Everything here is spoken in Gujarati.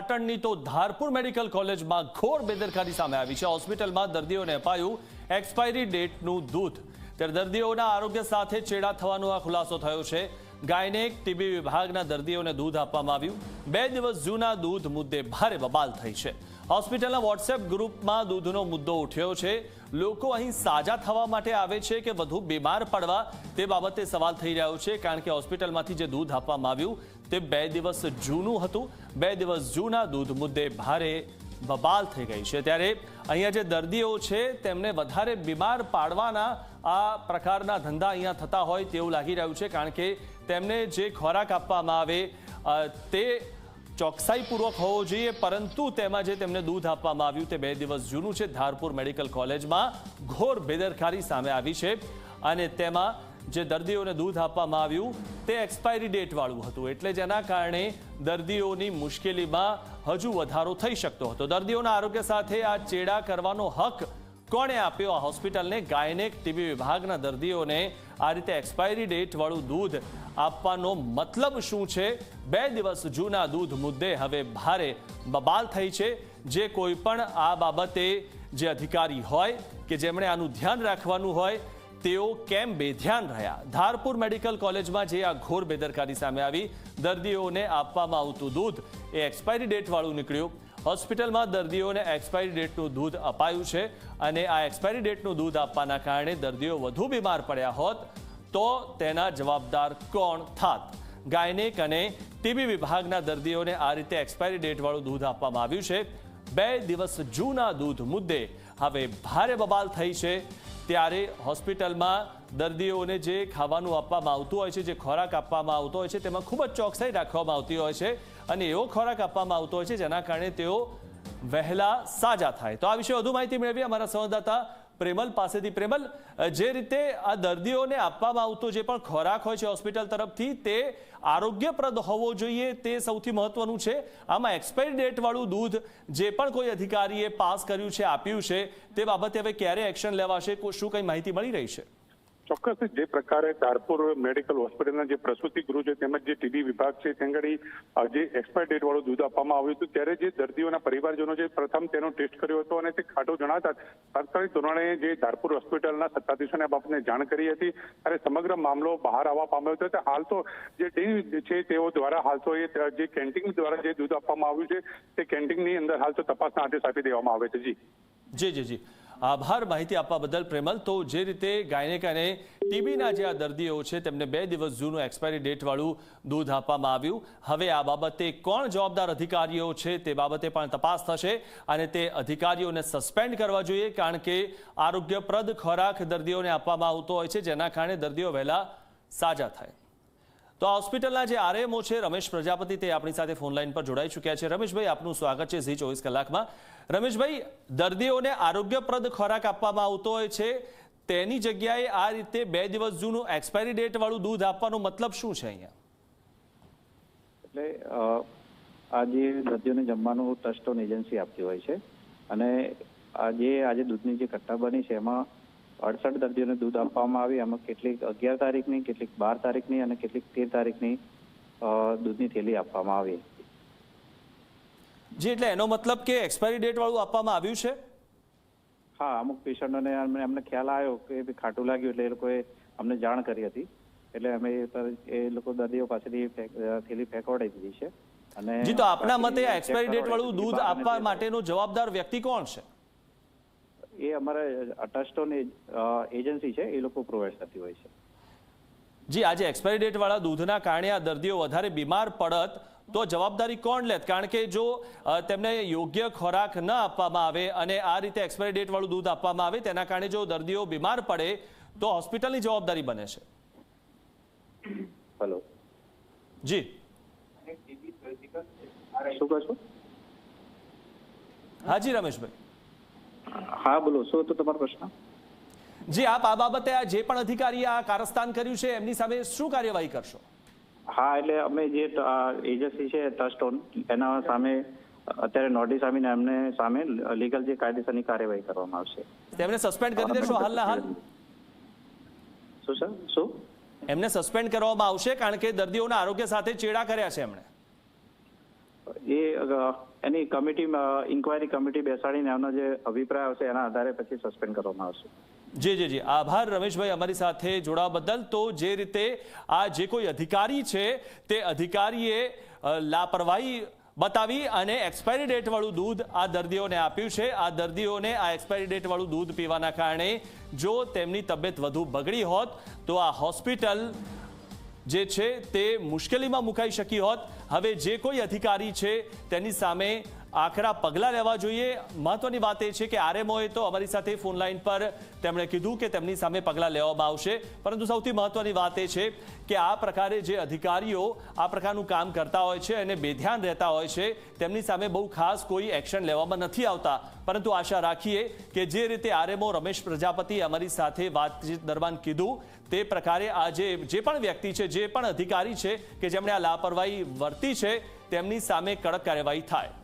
પાટણની તો ધારપુર મેડિકલ કોલેજમાં ઘોર બેદરકારી સામે આવી છે. હોસ્પિટલમાં દર્દીઓને અપાયું એક્સપાયરી ડેટનું દૂધ. ત્યારે દર્દીઓના આરોગ્ય સાથે ચેડા થવાનો આ ખુલાસો થયો છે. ગાયનેક, ટીબી વિભાગના દર્દીઓને દૂધ આપવામાં આવ્યું. બે દિવસ જૂના દૂધ મુદ્દે ભારે બબાલ થઈ છે. હોસ્પિટલના વોટ્સએપ ગ્રુપમાં દૂધનો મુદ્દો ઉઠ્યો છે. લોકો અહીં સાજા થવા માટે આવે છે કે વધુ બીમાર પડવા? તે બાબતે સવાલ થઈ રહ્યો છે, કારણ કે હોસ્પિટલમાંથી જે દૂધ આપવામાં આવ્યું તે બે દિવસ જૂનું હતું. બે દિવસ જૂના દૂધ મુદ્દે ભારે બબાલ થઈ ગઈ છે. ત્યારે અહીંયા જે દર્દીઓ છે તેમને વધારે બીમાર પાડવાના આ પ્રકારના ધંધા અહીંયા થતા હોય તેવું લાગી રહ્યું છે, કારણ કે તેમને જે ખોરાક આપવામાં આવે તે ચોકસાઈપૂર્વક હોવો જોઈએ, પરંતુ તેમાં જે તેમને દૂધ આપવામાં આવ્યું તે બે દિવસ જૂનું છે. ધારપુર મેડિકલ કોલેજમાં ઘોર બેદરકારી સામે આવી છે અને તેમાં જે દર્દીઓને દૂધ આપવામાં આવ્યું તે એક્સપાયરી ડેટવાળું હતું. એટલે જેના કારણે દર્દીઓની મુશ્કેલીમાં હજુ વધારો થઈ શકતો હતો. દર્દીઓના આરોગ્ય સાથે આ ચેડા કરવાનો હક કોણે આપ્યો આ હોસ્પિટલને? ગાયનેક ટીબી વિભાગના દર્દીઓને આ રીતે એક્સપાયરી ડેટવાળું દૂધ આપવાનો મતલબ શું છે? બે દિવસ જૂના દૂધ મુદ્દે હવે ભારે બબાલ થઈ છે. જે કોઈ પણ આ બાબતે જે અધિકારી હોય કે જેમણે આનું ધ્યાન રાખવાનું હોય, તેઓ કેમ બેધ્યાન રહ્યા? ધારપુર મેડિકલ કોલેજમાં જે આ ઘોર બેદરકારી સામે આવી, દર્દીઓને આપવામાં આવતું દૂધ એ એક્સપાયરી ડેટવાળું નીકળ્યું. હોસ્પિટલમાં દર્દીઓને એક્સપાયરી ડેટનું દૂધ અપાયું છે અને આ એક્સપાયરી ડેટનું દૂધ આપવાના કારણે દર્દીઓ વધુ બીમાર પડ્યા હોત તો તેના જવાબદાર કોણ થાત? ગાયનેક અને ટીબી વિભાગના દર્દીઓને આ રીતે એક્સપાયરી ડેટવાળું દૂધ આપવામાં આવ્યું છે. બે દિવસ જૂના દૂધ મુદ્દે હવે ભારે બબાલ થઈ છે. ત્યારે હોસ્પિટલમાં દર્દીઓને જે ખાવાનું આપવામાં આવતું હોય છે, જે ખોરાક આપવામાં આવતો હોય છે, તેમાં ખૂબ જ ચોકસાઈ રાખવામાં આવતી હોય છે અને એવો ખોરાક આપવામાં આવતો હોય છે, જેના કારણે તેઓ વહેલા સાજા થાય. તો આ વિશે વધુ માહિતી મેળવી અમારા સંવાદદાતા પ્રેમલ પાસેથી. પ્રેમલ, જે રીતે આ દર્દીઓને આપવામાં આવતો જે પણ ખોરાક હોય છે હોસ્પિટલ તરફથી, તે આરોગ્યપ્રદ હોવો જોઈએ, તે સૌથી મહત્વનું છે. આમાં એક્સપાયરી ડેટવાળું દૂધ જે પણ કોઈ અધિકારીએ પાસ કર્યું છે, આપ્યું છે, તે બાબતે હવે ક્યારે એક્શન લેવાશે શું કંઈ માહિતી મળી રહી છે? ચોક્કસ જે પ્રકારે ધારપુર મેડિકલ હોસ્પિટલના જે પ્રસૂતિ ગૃહ છે, તેમજ જે ટીબી વિભાગ છે ત્યાં આગળ જે એક્સપાયર ડેટ વાળું દૂધ આપવામાં આવ્યું હતું, ત્યારે જે દર્દીઓના પરિવારજનો જે પ્રથમ તેનો ટેસ્ટ કર્યો હતો અને તે ખાટો જણાતા તાત્કાલિક ધોરણે જે ધારપુર હોસ્પિટલના સત્તાધીશોને આ જાણ કરી હતી ત્યારે સમગ્ર મામલો બહાર આવવા પામ્યો હતો. હાલ તો જે ટીમ છે, તેઓ દ્વારા હાલ તો એ જે કેન્ટીન દ્વારા જે દૂધ આપવામાં આવ્યું છે, તે કેન્ટીનની અંદર હાલ તો તપાસના આદેશ આપી દેવામાં આવે છે. જી. જી જી જી. આભાર માહિતી આપવા બદલ પ્રેમલ. તો જે રીતે ગાયનેક અને ટીબીના જે આ દર્દીઓ છે, તેમને બે દિવસ જૂનું એક્સપાયરી ડેટવાળું દૂધ આપવામાં આવ્યું. હવે આ બાબતે કોણ જવાબદાર અધિકારીઓ છે તે બાબતે પણ તપાસ થશે અને તે અધિકારીઓને સસ્પેન્ડ કરવા જોઈએ, કારણ કે આરોગ્યપ્રદ ખોરાક દર્દીઓને આપવામાં આવતો હોય છે, જેના કારણે દર્દીઓ વહેલા સાજા થાય. તો આ હોસ્પિટલના જે આરએમઓ છે, રમેશ પ્રજાપતિ, તે આપણી સાથે ફોનલાઈન પર જોડાઈ ચૂક્યા છે. રમેશભાઈ, આપનું સ્વાગત છે ઝી ચોવીસ કલાકમાં. રમેશભાઈ, દર્દીઓને આરોગ્યપ્રદ ખોરાક આપવામાં આવતો હોય છે. તેની જગ્યાએ આ રીતે બે દિવસ જૂનું એક્સપાયરી ડેટ વાળું દૂધ આપવાનો મતલબ શું છે અહીંયા? એટલે આજે દર્દીઓને જમવાનું ટ્રસ્ટોન એજન્સી આપતી હોય છે. અને આ જે આજે દૂધની જે ઘટના બની છે, એમાં અડસઠ દર્દીઓને દૂધ આપવામાં આવી. એમાં કેટલીક અગિયાર તારીખની કેટલીક બાર તારીખની અને કેટલીક તેર તારીખની દૂધની થેલી આપવામાં આવી. જી એટલે એનો મતલબ કે એક્સપાયરી ડેટ વાળું આપવામાં આવ્યું છે? હા અમુક પેશન્ટોને અમને એમને ખ્યાલ આવ્યો કે ખાટું લાગ્યું એટલે એ લોકોએ અમને જાણ કરી હતી. એટલે અમે એ લોકો દર્દીઓ પાસેથી થેલી ફેંકવડાવી દીધી છે. અને જી તો આપના મતે એક્સપાયરી ડેટ વાળું દૂધ આપવા માટેનો જવાબદાર વ્યક્તિ કોણ છે? એ અમારા ટ્રસ્ટોની એજન્સી છે એ લોકો પ્રોવાઈડ કરતી હોય છે. જી આજે એક્સપાયરી ડેટ વાળા દૂધના કારણે આ દર્દીઓ વધારે બીમાર પડત તો જવાબદારી કોણ લેત? કારણ કે જો તેમને યોગ્ય ખોરાક ન આપવામાં આવે અને આ રીતે એક્સપાયરી ડેટવાળું દૂધ આપવામાં આવે તેના કારણે જો દર્દીઓ બીમાર પડે તો હોસ્પિટલની જવાબદારી બને છે. હલો જી. શું કહો છો? હાજી રમેશભાઈ. હા બોલો શું હતો તમારો પ્રશ્ન? જી આપ આ બાબતે આ જે પણ અધિકારી આ કારસ્તાન કર્યું છે એમની સામે શું કાર્યવાહી કરશો? હા એટલે અમે જે એજન્સી છે ટ્રસ્ટોન એના સામે અત્યારે નોટિસ આવીને એમને સામે લીગલ જે કાયદેસરની કાર્યવાહી કરવામાં આવશે. તેમને સસ્પેન્ડ કરી દેશો હાલના હાલ? શું સર શું? એમને સસ્પેન્ડ કરવામાં આવશે કારણ કે દર્દીઓના આરોગ્ય સાથે ચેડા કર્યા છે એમણે. એ એની કમિટી ઇન્કવાયરી કમિટી બેસાડીને એનો જે અભિપ્રાય આવશે, એના આધારે પછી સસ્પેન્ડ કરવામાં આવશે. જી જી જી. આભાર રમેશભાઈ અમારી સાથે જોડાવા બદલ. તો જે રીતે આ જે કોઈ અધિકારી છે, તે અધિકારીએ લાપરવાહી બતાવી અને એક્સપાયરી ડેટવાળું દૂધ આ દર્દીઓને આપ્યું છે. આ દર્દીઓને આ એક્સપાયરી ડેટ વાળું દૂધ પીવાના કારણે જો તેમની તબિયત વધુ બગડી હોત, તો આ હોસ્પિટલ જે છે તે મુશ્કેલીમાં મુકાઈ શકી હોત. હવે જે કોઈ અધિકારી છે તેની સામે આકરા પગલાં લેવા જોઈએ. મહત્વની વાત એ છે કે આરએમઓએ તો અમારી સાથે ફોન લાઈન પર તેમણે કીધું કે તેમની સામે પગલાં લેવામાં આવશે. પરંતુ સૌથી મહત્વની વાત એ છે કે આ પ્રકારે જે અધિકારીઓ આ પ્રકારનું કામ કરતા હોય છે અને બેધ્યાન રહેતા હોય છે, તેમની સામે બહુ ખાસ કોઈ એક્શન લેવામાં નથી આવતા. પરંતુ આશા રાખીએ કે જે રીતે આરએમઓ રમેશ પ્રજાપતિ અમારી સાથે વાતચીત દરમિયાન કીધું, તે પ્રકારે આ જે જે પણ વ્યક્તિ છે, જે પણ અધિકારી છે કે જેમણે આ લાપરવાહી વર્તી છે, તેમની સામે કડક કાર્યવાહી થાય.